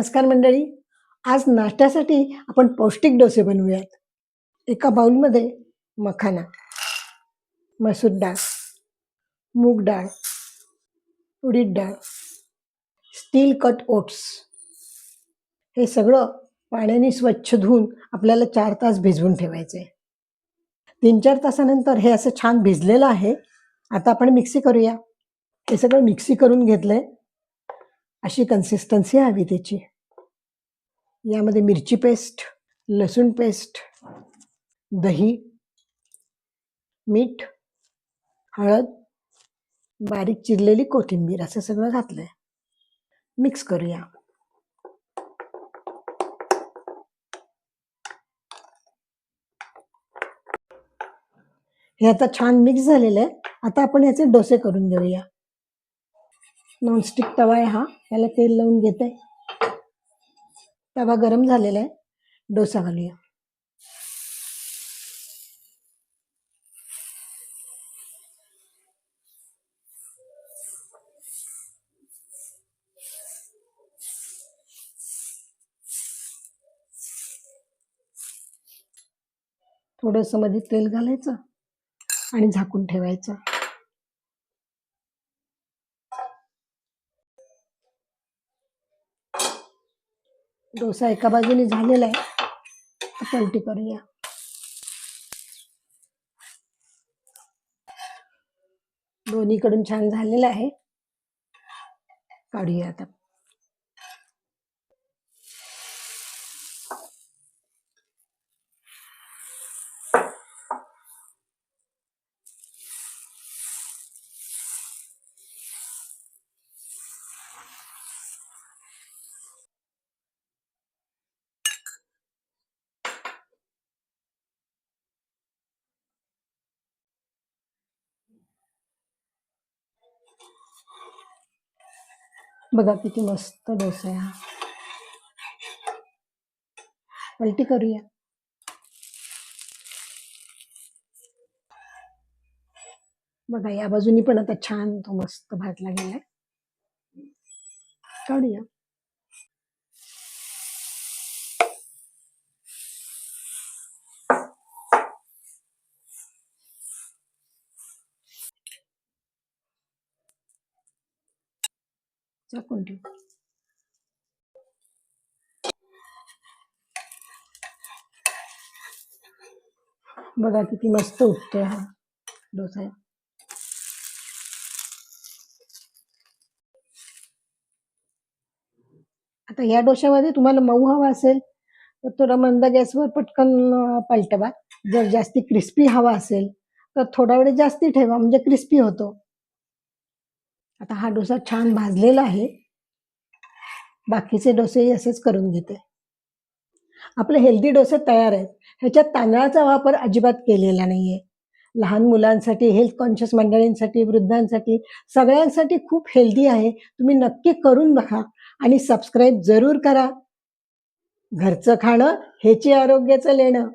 नमस्कार मंडळी. आज नाश्त्यासाठी आपण पौष्टिक डोसे बनवूयात. एका बाउलमध्ये मखाना मसूर डाळ मूग डाळ उडीद डाळ स्टील कट ओट्स. हे सगळं पाण्याने स्वच्छ धुवून आपल्याला चार तास भिजवून ठेवायचे आहे तीन चार तासानंतर हे असं छान भिजलेलं आहे. आता आपण मिक्सी करूया. हे सगळं मिक्सी करून घेतलंय. अशी कन्सिस्टन्सी हवी त्याची. यामध्ये मिरची पेस्ट लसूण पेस्ट दही मीठ हळद बारीक चिरलेली कोथिंबीर असं सगळं घातलंय. मिक्स करूया. हे आता छान मिक्स झालेलं आहे. आता आपण याचे डोसे करून घेऊया. नॉनस्टिक तवा आहे हा. याला तेल लावून घेते. तवा गरम झालेला आहे. डोसा घालूया. थोडंसं मध्ये तेल घालायचं आणि झाकून ठेवायचं. डोसा एका बाजूने झालेला आहे. पलटी करूया. दोन्हीकडून छान झालेलं आहे. काढूया आता. बघा किती मस्त डोसा आहे हा. पलटी करूया. बघा, या बाजूनी पण आता छान तो मस्त भाजला गेलाय. काढूया. झाकून ठेव. बघा किती मस्त उठतोय हा डोसा. आता या डोश्यामध्ये तुम्हाला मऊ हवा असेल तर थोडा मंद गॅसवर पटकन पलटवा. जर जास्ती क्रिस्पी हवा असेल तर थोडा वेळ जास्ती ठेवा म्हणजे क्रिस्पी होतो. आता हा डोसा छान भाजलेला आहे. बाकीचे डोसेही असेच करून घेते. आपले हेल्दी डोसे तयार आहेत. ह्याच्यात तांदळाचा वापर अजिबात केलेला नाहीये. लहान मुलांसाठी हेल्थ कॉन्शियस मंडळींसाठी वृद्धांसाठी सगळ्यांसाठी खूप हेल्दी आहे. तुम्ही नक्की करून बघा आणि सबस्क्राईब जरूर करा. घरचं खाणं ह्याची आरोग्याचं लेणं.